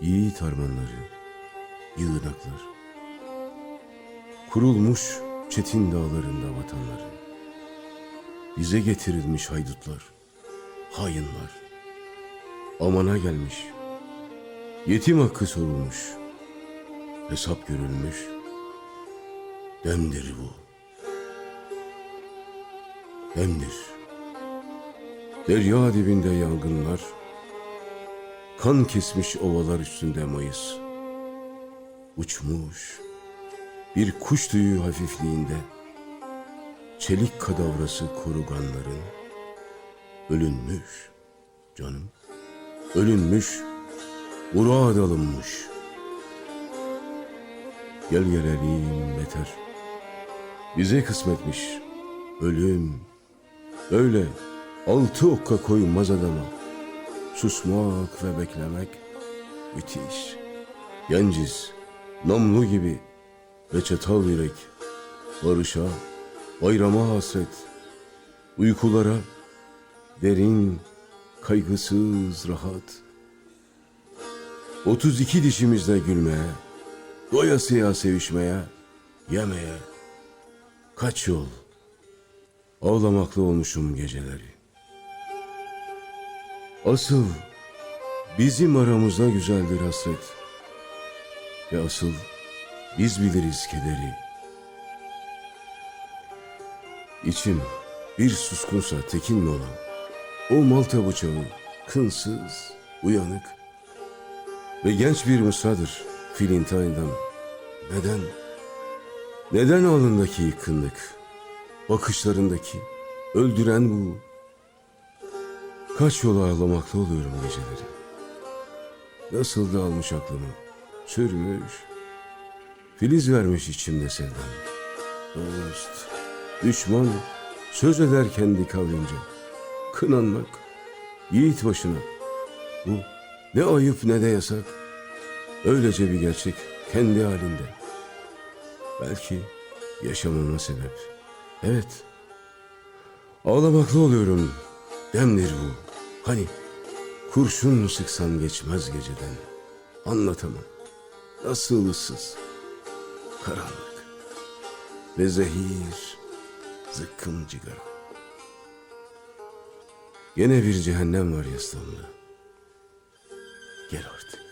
yiğit harmanları, yığınaklar. Kurulmuş çetin dağlarında vatanları. Bize getirilmiş haydutlar, hainler. Amana gelmiş, yetim hakkı sorulmuş, hesap görülmüş. Demdir bu. Demdir. Derya dibinde yangınlar, kan kesmiş ovalar üstünde mayıs. Uçmuş, bir kuş tüyü hafifliğinde, çelik kadavrası koruganların, ölünmüş canım, ölünmüş, murad alınmış. Gel gelelim beter, bize kısmetmiş ölüm, öyle altı okka koymaz adama. Susmak ve beklemek müthiş. Genciz, namlu gibi ve çatal yürek. Barışa, bayrama hasret. Uykulara derin, kaygısız rahat. Otuz iki dişimizle gülmeye, doyasıya sevişmeye, yemeye. Kaç yol, ağlamaklı olmuşum geceleri. Asıl bizim aramızda güzeldir hasret. Ve asıl biz biliriz kederi. İçim bir suskunsa tekin mi olan, o malta bıçağı kınsız, uyanık ve genç bir Musa'dır Filintine'dan. Neden? Neden alındaki yıkınlık, bakışlarındaki öldüren bu Kaç yol ağlamakta oluyorum geceleri. Nasıl da almış aklımı. Sürmüş. Filiz vermiş içimde sevdam. Dost, düşman, söz eder kendi kavlince. Kınanmak, yiğit başına. Bu ne ayıp ne de yasak. Öylece bir gerçek kendi halinde. Belki yaşamama sebep. Evet, ağlamaklı oluyorum. Demdir bu. Hani kurşun sıksan geçmez geceden. Anlatamam. Nasıl ıssız. Karanlık. Ve zehir. Zıkkım cigara. Gene bir cehennem var yastığımda. Gel artık.